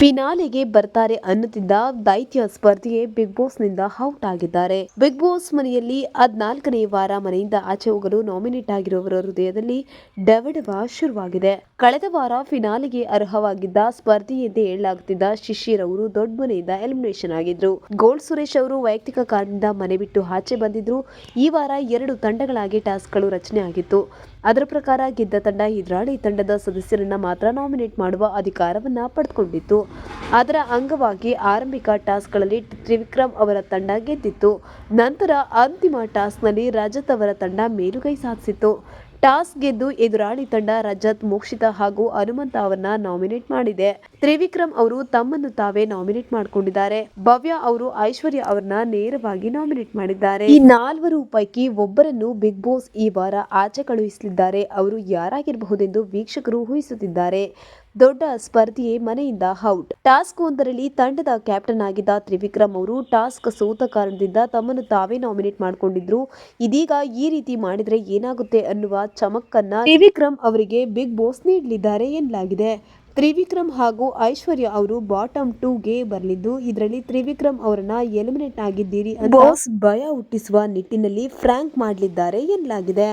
ಫಿನಾಲೆಗೆ ಬರ್ತಾರೆ ಅನ್ನುತ್ತಿದ್ದ ದೈತ್ಯ ಸ್ಪರ್ಧಿಯೇ ಬಿಗ್ ಬಾಸ್ನಿಂದ ಔಟ್ ಆಗಿದ್ದಾರೆ. ಬಿಗ್ ಬಾಸ್ ಮನೆಯಲ್ಲಿ ಹದ್ನಾಲ್ಕನೇ ವಾರ ಮನೆಯಿಂದ ಆಚೆ ಹೋಗಲು ನಾಮಿನೇಟ್ ಆಗಿರುವವರ ಹೃದಯದಲ್ಲಿ ಡವಡವ ಶುರುವಾಗಿದೆ. ಕಳೆದ ವಾರ ಫಿನಾಲೆಗೆ ಅರ್ಹವಾಗಿದ್ದ ಸ್ಪರ್ಧಿ ಎಂದೇ ಹೇಳಲಾಗುತ್ತಿದ್ದ ಶಿಶಿರ್ ಅವರು ದೊಡ್ಡ ಮನೆಯಿಂದ ಎಲಿಮಿನೇಷನ್ ಆಗಿದ್ರು. ಗೋಲ್ಡ್ ಸುರೇಶ್ ಅವರು ವೈಯಕ್ತಿಕ ಕಾರಣದಿಂದ ಮನೆ ಬಿಟ್ಟು ಆಚೆ ಬಂದಿದ್ರು. ಈ ವಾರ ಎರಡು ತಂಡಗಳಾಗಿ ಟಾಸ್ಕ್ಗಳು ರಚನೆ ಆಗಿತ್ತು. ಅದರ ಪ್ರಕಾರ ಗೆದ್ದ ತಂಡ ಎದುರಾಳಿ ತಂಡದ ಸದಸ್ಯರನ್ನ ಮಾತ್ರ ನಾಮಿನೇಟ್ ಮಾಡುವ ಅಧಿಕಾರವನ್ನ ಪಡೆದುಕೊಂಡಿತ್ತು. ಅದರ ಅಂಗವಾಗಿ ಆರಂಭಿಕ ಟಾಸ್ಕ್ಗಳಲ್ಲಿ ತ್ರಿವಿಕ್ರಮ್ ಅವರ ತಂಡ ಗೆದ್ದಿತ್ತು. ನಂತರ ಅಂತಿಮ ಟಾಸ್ಕ್ನಲ್ಲಿ ರಜತ್ ಅವರ ತಂಡ ಮೇಲುಗೈ ಸಾಧಿಸಿತ್ತು. ಟಾಸ್ ಗೆದ್ದು ಎದುರಾಳಿ ತಂಡ ರಜತ್, ಮೋಕ್ಷಿತಾ ಹಾಗೂ ಹನುಮಂತ ಅವರನ್ನ ನಾಮಿನೇಟ್ ಮಾಡಿದೆ. ತ್ರಿವಿಕ್ರಮ್ ಅವರು ತಮ್ಮನ್ನು ತಾವೇ ನಾಮಿನೇಟ್ ಮಾಡಿಕೊಂಡಿದ್ದಾರೆ. ಭವ್ಯ ಅವರು ಐಶ್ವರ್ಯ ಅವರನ್ನ ನೇರವಾಗಿ ನಾಮಿನೇಟ್ ಮಾಡಿದ್ದಾರೆ. ಈ ನಾಲ್ವರು ಪೈಕಿ ಒಬ್ಬರನ್ನು ಬಿಗ್ ಬಾಸ್ ಈ ವಾರ ಆಚೆ ಕಳುಹಿಸಲಿದ್ದಾರೆ. ಅವರು ಯಾರಾಗಿರಬಹುದೆಂದು ವೀಕ್ಷಕರು ಊಹಿಸುತ್ತಿದ್ದಾರೆ. ದೊಡ್ಡ ಸ್ಪರ್ಧಿಯೇ ಮನೆಯಿಂದ ಔಟ್. ಟಾಸ್ಕ್ ಒಂದರಲ್ಲಿ ತಂಡದ ಕ್ಯಾಪ್ಟನ್ ಆಗಿದ್ದ ತ್ರಿವಿಕ್ರಮ್ ಅವರು ಟಾಸ್ಕ್ ಸೋತ ಕಾರಣದಿಂದ ತಮ್ಮನ್ನು ತಾವೇ ನಾಮಿನೇಟ್ ಮಾಡಿಕೊಂಡಿದ್ರು. ಇದೀಗ ಈ ರೀತಿ ಮಾಡಿದ್ರೆ ಏನಾಗುತ್ತೆ ಅನ್ನುವ ಚಮಕ್ಕನ್ನ ತ್ರಿವಿಕ್ರಮ್ ಅವರಿಗೆ ಬಿಗ್ ಬಾಸ್ ನೀಡಲಿದ್ದಾರೆ ಎನ್ನಲಾಗಿದೆ. ತ್ರಿವಿಕ್ರಮ್ ಹಾಗೂ ಐಶ್ವರ್ಯ ಅವರು ಬಾಟಮ್ ಟೂಗೆ ಬರಲಿದ್ದು, ಇದರಲ್ಲಿ ತ್ರಿವಿಕ್ರಮ್ ಅವರನ್ನ ಎಲಿಮಿನೇಟ್ ಆಗಿದ್ದೀರಿ ಬಾಸ್ ಭಯ ಹುಟ್ಟಿಸುವ ನಿಟ್ಟಿನಲ್ಲಿ ಫ್ರಾಂಕ್ ಮಾಡಲಿದ್ದಾರೆ ಎನ್ನಲಾಗಿದೆ.